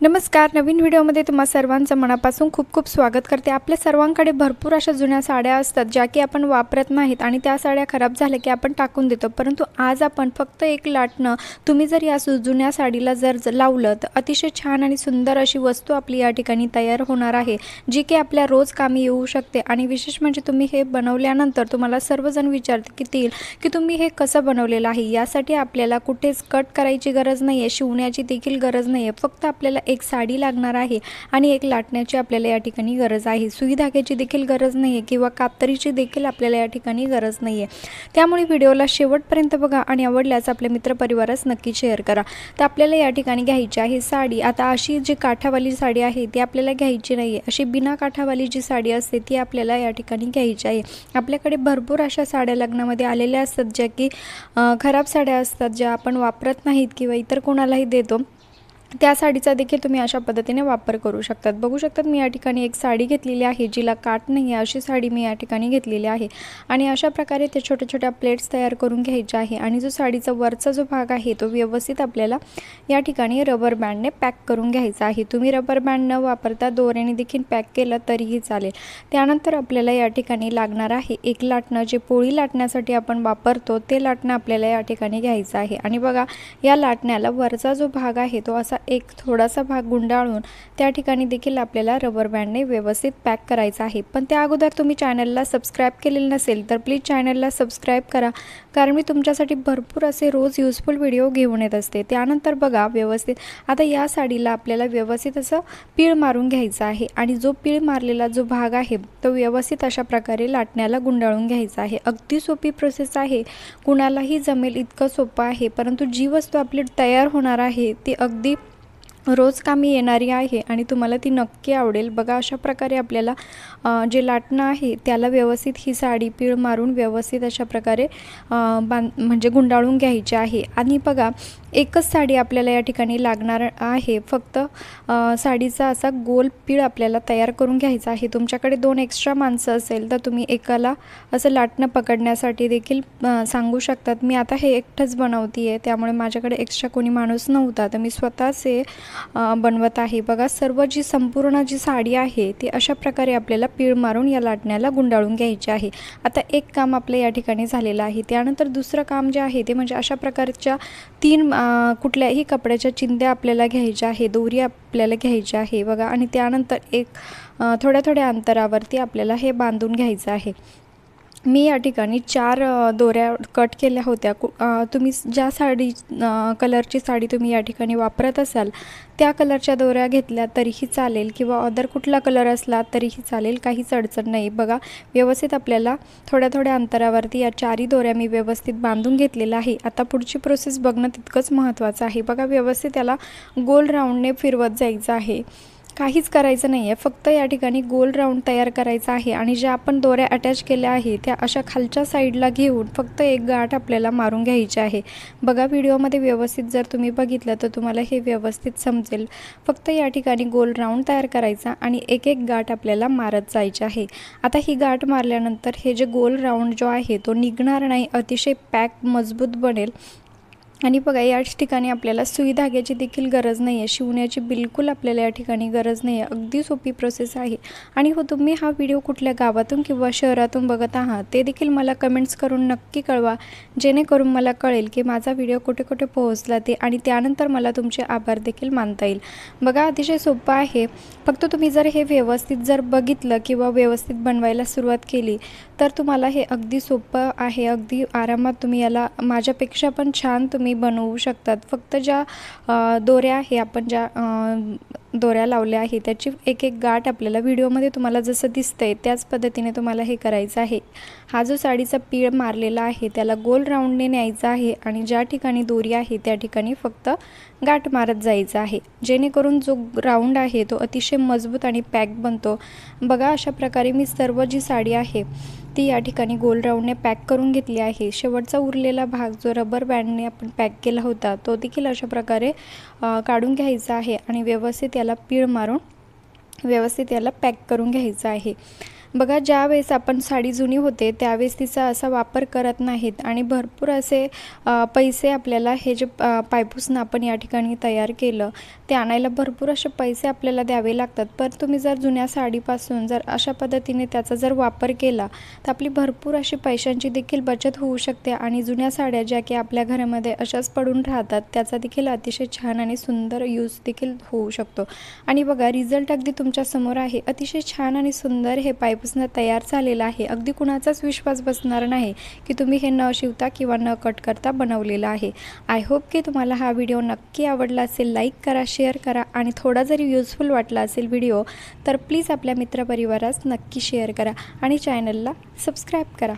नमस्कार नवीन व्हिडिओमध्ये तुम्हा सर्वांचं मनापासून खूप खूप स्वागत करते. आपल्या सर्वांकडे भरपूर अशा जुन्या साड्या असतात ज्या की आपण वापरत नाहीत आणि त्या साड्या खराब झाल्या की आपण टाकून देतो. परंतु आज आपण फक्त एक लाटणं तुम्ही जर या सु- जुन्या साडीला जर ज- लावलं तर अतिशय छान आणि सुंदर अशी वस्तू आपली या ठिकाणी तयार होणार आहे जी की आपल्या रोज कामी येऊ शकते. आणि विशेष म्हणजे तुम्ही हे बनवल्यानंतर तुम्हाला सर्वजण विचारतील की तुम्ही हे कसं बनवलेलं आहे? यासाठी आपल्याला कुठेच कट करायची गरज नाही आहे शिवण्याची देखील गरज नाही आहे फक्त आपल्याला एक साडी लागणार आहे आणि एक लाटण्याची आपल्याला या ठिकाणी गरज आहे. सुई धाग्याची देखील गरज नाही आहे किंवा कातरीची देखील आपल्याला या ठिकाणी गरज नाही आहे त्यामुळे व्हिडिओला शेवटपर्यंत बघा आणि आवडल्यास आपल्या मित्रपरिवारास नक्की शेअर करा. तर आपल्याला या ठिकाणी घ्यायची आहे साडी. आता अशी जी काठावाली साडी आहे ती आपल्याला घ्यायची नाही आहे अशी बिना काठावाली जी साडी असते ती आपल्याला या ठिकाणी घ्यायची आहे. आपल्याकडे भरपूर अशा साड्या लग्नामध्ये आलेल्या असतात ज्या की खराब साड्या असतात ज्या आपण वापरत नाहीत किंवा इतर कोणालाही देतो. त्या साडीचा देखील तुम्ही अशा पद्धतीने वापर करू शकतात. बघू शकतात मी या ठिकाणी एक साडी घेतलेली आहे जिला काट नाही आहे अशी साडी मी या ठिकाणी घेतलेली आहे. आणि अशा प्रकारे त्या छोट्या छोट्या प्लेट्स तयार करून घ्यायच्या आहे आणि जो साडीचा वरचा जो भाग आहे तो व्यवस्थित आपल्याला या ठिकाणी रबर बँडने पॅक करून घ्यायचा आहे. तुम्ही रबर बँड न वापरता दोऱ्याने देखील पॅक केलं तरीही चालेल. त्यानंतर आपल्याला या ठिकाणी लागणार आहे एक लाटणं जे पोळी लाटण्यासाठी आपण वापरतो ते लाटणं आपल्याला या ठिकाणी घ्यायचं आहे. आणि बघा या लाटण्याला वरचा जो भाग आहे तो असा एक थोडासा भाग गुंडाळून त्या ठिकाणी देखील आपल्याला रबर बँडने व्यवस्थित पॅक करायचा आहे. पण त्या अगोदर तुम्ही चॅनलला सबस्क्राईब केलेलं नसेल तर प्लीज चॅनलला सबस्क्राईब करा. कारण मी तुमच्यासाठी भरपूर असे रोज युजफुल व्हिडिओ घेऊन येत असते. त्यानंतर बघा व्यवस्थित. आता या साडीला आपल्याला व्यवस्थित असं पीळ मारून घ्यायचं आहे. आणि जो पीळ मारलेला जो भाग आहे तो व्यवस्थित अशा प्रकारे लाटण्याला गुंडाळून घ्यायचा आहे. अगदी सोपी प्रोसेस आहे. कुणालाही जमेल इतकं सोपं आहे. परंतु जी वस्तू आपली तयार होणार आहे ती अगदी रोज कामी येणारी आहे आणि तुम्हाला ती नक्की आवडेल. बघा अशा प्रकारे आपल्याला जे लाटणं आहे त्याला व्यवस्थित ही साडी पीळ मारून व्यवस्थित अशा प्रकारे बांध म्हणजे गुंडाळून घ्यायची आहे. आणि बघा एकच साडी आपल्याला या ठिकाणी लागणार आहे. फक्त साडीचा असा गोल पीळ आपल्याला तयार करून घ्यायचा आहे. तुमच्याकडे दोन एक्स्ट्रा माणसं असेल तर तुम्ही एकाला असं लाटणं पकडण्यासाठी देखील सांगू शकतात. मी आता हे एकटंच बनवते आहे त्यामुळे माझ्याकडे एक्स्ट्रा कोणी माणूस नव्हता. तर मी स्वतःच हे बनवत आहे. बघा सर्व जी संपूर्ण जी साडी आहे ती अशा प्रकारे आपल्याला पीळ मारून या लाटण्याला गुंडाळून घ्यायची आहे. आता एक काम आपलं या ठिकाणी झालेलं आहे. त्यानंतर दुसरं काम जे आहे ते म्हणजे अशा प्रकारच्या तीन कुठल्याही कपड्याच्या चिंध्या आपल्याला घ्यायच्या आहे दोरी आपल्याला घ्यायची आहे बघा. आणि त्यानंतर एक थोड्या थोड्या अंतरावरती आपल्याला हे बांधून घ्यायचं आहे. मी या ठिकाणी चार दोऱ्या कट केल्या होत्या. कु तुम्ही ज्या साडी कलरची साडी तुम्ही या ठिकाणी वापरत असाल त्या कलरच्या दोऱ्या घेतल्या तरीही चालेल किंवा अदर कुठला कलर असला तरीही चालेल काहीच अडचण नाही. बघा व्यवस्थित आपल्याला थोड्या थोड्या अंतरावरती या चारही दोऱ्या मी व्यवस्थित बांधून घेतलेल्या आहे. आता पुढची प्रोसेस बघणं तितकंच महत्त्वाचं आहे. बघा व्यवस्थित त्याला गोल राऊंडने फिरवत जायचं आहे. काहीच करायचं नाही आहे फक्त या ठिकाणी गोल राऊंड तयार करायचा आहे आणि ज्या आपण दोऱ्या अटॅच केल्या आहे त्या अशा खालच्या साईडला घेऊन फक्त एक गाठ आपल्याला मारून घ्यायची आहे. बघा व्हिडिओमध्ये व्यवस्थित जर तुम्ही बघितलं तर तुम्हाला हे व्यवस्थित समजेल. फक्त या ठिकाणी गोल राऊंड तयार करायचा आणि एक एक गाठ आपल्याला मारत जायची आहे. आता ही गाठ मारल्यानंतर हे जे गोल राऊंड जो आहे तो निघणार नाही. अतिशय पॅक मजबूत बनेल. आणि बघा याच ठिकाणी आपल्याला सुई धाग्याची देखील गरज नाही आहे शिवण्याची बिलकुल आपल्याला या ठिकाणी गरज नाही आहे अगदी सोपी प्रोसेस आहे. आणि हो तुम्ही हा व्हिडिओ कुठल्या गावातून किंवा शहरातून बघत आहात ते देखील मला कमेंट्स करून नक्की कळवा. जेणेकरून मला कळेल की माझा व्हिडिओ कुठे कुठे पोहोचला ते आणि त्यानंतर मला तुमचे आभार देखील मानता येईल. बघा अतिशय सोपं आहे. फक्त तुम्ही जर हे व्यवस्थित जर बघितलं किंवा व्यवस्थित बनवायला सुरुवात केली तर तुम्हाला हे अगदी सोपं आहे. अगदी आरामात तुम्ही याला माझ्यापेक्षा पण छान तुम्ही बनवू शकतात. फक्त ज्या दोऱ्या आहे आपण ज्या दोऱ्या लावल्या आहे त्याची एक एक गाठ आपल्याला व्हिडिओमध्ये तुम्हाला जसं दिसतंय त्याच पद्धतीने तुम्हाला हे करायचं आहे. हा जो साडीचा पीळ मारलेला आहे त्याला गोल राऊंडने न्यायचा आहे आणि ज्या ठिकाणी दोरी आहे त्या ठिकाणी फक्त गाठ मारत जायचं आहे. जेणेकरून जो राऊंड आहे तो अतिशय मजबूत आणि पॅक बनतो. बघा अशा प्रकारे मी सर्व जी साडी आहे ती या ठिकाणी गोल राऊंडने पॅक करून घेतली आहे. शेवटचा उरलेला भाग जो रबर बँडने आपण पॅक केला होता तो देखील अशा प्रकारे काढून घ्यायचा आहे आणि व्यवस्थित याला पीळ मारून व्यवस्थित याला पॅक करून घ्यायचं आहे. बघा ज्यावेळेस आपण साडी जुनी होते त्यावेळेस तिचा असा वापर करत नाहीत आणि भरपूर असे पैसे आपल्याला हे जे अ, पायपुसणं आपण या ठिकाणी तयार केलं ते आणायला भरपूर असे पैसे आपल्याला द्यावे लागतात. पण तुम्ही जर जुन्या साडीपासून जर अशा पद्धतीने त्याचा जर वापर केला तर आपली भरपूर अशी पैशांची देखील बचत होऊ शकते आणि जुन्या साड्या ज्या की आपल्या घरामध्ये अशाच पडून राहतात त्याचा देखील अतिशय छान आणि सुंदर यूज देखील होऊ शकतो. आणि बघा रिझल्ट अगदी तुमच्यासमोर आहे. अतिशय छान आणि सुंदर हे पायपुसणं तयार झालेलं आहे. अगदी कुणाचाच विश्वास बसणार नाही की तुम्ही हे न शिवता किंवा न कट करता बनवलेलं आहे. आय होप की तुम्हाला हा व्हिडिओ नक्की आवडला असेल. लाईक करा शेअर करा आणि थोडा जरी युजफुल वाटला असेल व्हिडिओ तर प्लीज आपल्या मित्रपरिवारास नक्की शेअर करा आणि चॅनलला सबस्क्राईब करा.